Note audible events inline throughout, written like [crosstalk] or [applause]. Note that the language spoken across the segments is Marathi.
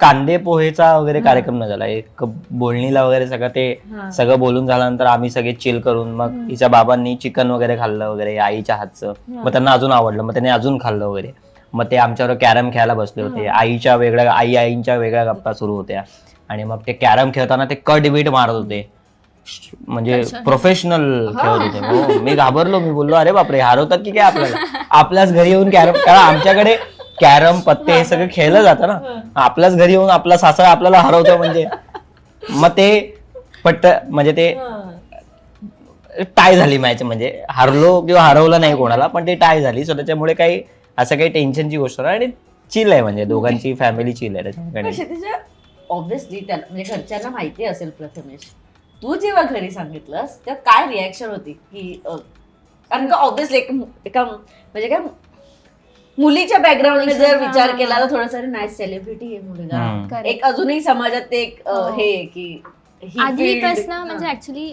कांदे पोहेचा वगैरे कार्यक्रम न झाला. एक बोलणीला वगैरे सगळं ते हा. सगळं बोलून झाल्यानंतर आम्ही सगळे चिल करून मग तिच्या बाबांनी चिकन वगैरे खाल्लं वगैरे आईच्या हातचं. मग त्यांना अजून आवडलं. मग त्यांनी अजून खाल्लं वगैरे. मग ते आमच्यावर कॅरम खेळायला बसले होते. आईच्या वेगळ्या आई आईंच्या वेगळ्या गप्पा सुरू होत्या. आणि मग ते कॅरम खेळताना ते कट बीट मारत होते. म्हणजे प्रोफेशनल खेळत होते. हो, मी घाबरलो मी बोललो अरे बापरे हरवतात की काय आपल्याला? [laughs] आपल्याच घरी येऊन कॅरम कारण आमच्याकडे कॅरम पत्ते हे सगळं खेळलं जातं ना. आपल्याच घरी येऊन आपला सासरा आपल्याला हरवतो म्हणजे. [laughs] मग ते पट्ट म्हणजे ते टाय झाली मॅच म्हणजे. हरलो किंवा हरवलं नाही कोणाला पण ते टाय झाली. सो त्याच्यामुळे काही असं काही टेन्शनची गोष्ट नाही. आणि चिल आहे म्हणजे. दोघांची फॅमिली चिल आहे ऑब्विसली त्याला म्हणजे घरच्यांना माहिती असेल प्रथमेश. तू जेव्हा घरी सांगितलंस तेव्हा काय रिॲक्शन होती? की कारण का ऑब्विसली एक एका म्हणजे काय मुलीच्या बॅकग्राऊंडने जर विचार केला तर थोडासा नाही सेलिब्रिटी आहे मुलगा. हम्म. एक अजूनही समाजात ते एक अं, हो. हे आहे की ही आधीपासून field- म्हणजे हा. ऍक्च्युली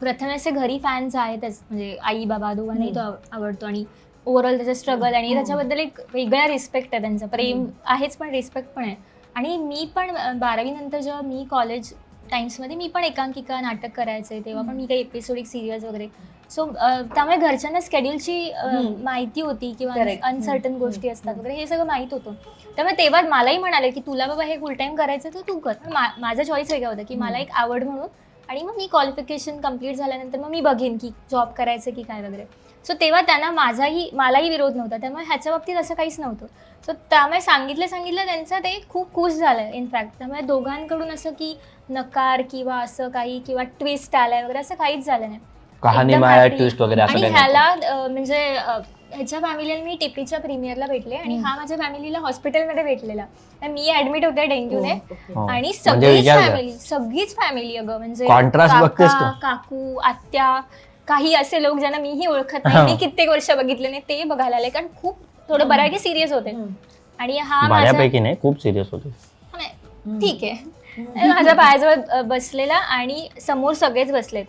प्रथम असे घरी फॅन्स आहेतच म्हणजे आई बाबा दोघांनाही तो आव- आवडतो आणि ओव्हरऑल त्याचा स्ट्रगल आणि त्याच्याबद्दल एक वेगळा रिस्पेक्ट आहे त्यांचा. प्रेम आहेच पण रिस्पेक्ट पण आहे. आणि मी पण बारावी नंतर जेव्हा मी कॉलेज टाइम्समध्ये मी पण एकांकिका नाटक करायचे तेव्हा पण मी काही एपिसोडिक सिरियल्स वगैरे सो त्यामुळे घरच्यांना स्केड्यूलची. माहिती होती किंवा Correct. अनसर्टन. गोष्टी असतात वगैरे हे सगळं माहीत होतं. त्यामुळे तेव्हा मलाही म्हणाले की तुला बाबा हे फुल टाइम करायचं तर तू कर. मा- माझा चॉईस वेगळा होता की मला एक आवड म्हणून आणि मग मी क्वालिफिकेशन कंप्लीट झाल्यानंतर मग मी बघेन की जॉब करायचं की काय वगैरे. सो तेव्हा त्यांना माझाही मलाही विरोध नव्हता. त्यामुळे ह्याच्या बाबतीत असं काहीच नव्हतं. सो त्यामुळे सांगितलं सांगितलं त्यांचं ते खूप खुश झालं इनफॅक्ट त्यामुळे दोघांकडून असं की नकार किंवा असं काही किंवा ट्विस्ट आलाय वगैरे असं काहीच झालं नाही. कहाणी एकदम माया happy. ट्विस्ट वगैरे असं आणि काही ह्याला नव्हतं. अं, म्हणजे अं, ह्याच्या फॅमिलीला मी टिपीच्या प्रीमियरला भेटले आणि हा माझ्या फॅमिलीला हॉस्पिटलमध्ये भेटलेला तर मी ऍडमिट होते डेंग्यूने हो, okay. हो. आणि म्हणजे सगळीच विचार कर. फॅमिली सगळीच फॅमिली अगं म्हणजे Contrast काका, तू. काकू आत्या काही असे लोक ज्यांना मीही ओळखत नाही मी कित्येक वर्ष बघितले नाही ते बघायला आले कारण खूप थोडं बऱ्यापैकी सिरियस होते. आणि हा माझा बऱ्यापैकी नाही खूप सिरियस होते नाही, ठीक आहे माझ्या पायाजवळ अ, बसलेला आणि समोर सगळेच बसलेत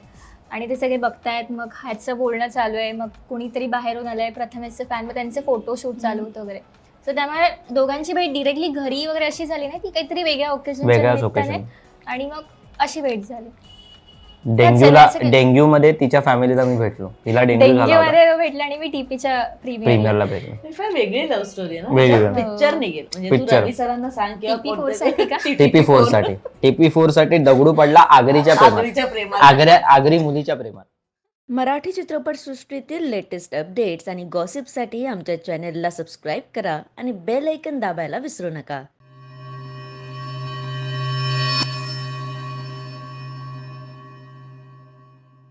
आणि ते सगळे बघतायत मग ह्याचं बोलणं चालू आहे मग कोणीतरी बाहेरून आलंय प्रथमेशचे फॅन मग त्यांचे फोटोशूट चालू होतं वगैरे. सो त्यामुळे दोघांची भेट डिरेक्टली घरी वगैरे अशी झाली नाही ती काहीतरी वेगळ्या ओकेजन वेगळ्याच. आणि मग अशी भेट झाली. डेंग्यूला डेंग्यू मध्ये तिच्या फॅमिलीला मी भेटलो. तिला डेंग्यू झाला डेंग्यू होता. मध्ये भेटले आणि मी टीपीच्या प्रीमियर प्रीमियरला भेटलो. फार वेगळी लव्ह स्टोरी वेगळी. पिक्चर निघेल म्हणजे तू Picture. रवी सरांना सांग किंवा TP4 कोणत्या- साठी का? [laughs] टीपी फोरसाठी. [laughs] टीपी फोरसाठी दगडू पडला आगरीच्या [laughs] प्रेमात. प्रेमात. आगऱ्या आगरी मुलीच्या प्रेमात. मराठी चित्रपटसृष्टीतील लेटेस्ट अपडेट्स आणि गॉसिपसाठी आमच्या चॅनेलला सबस्क्राईब करा आणि बेल ऐकन दाबायला विसरू नका.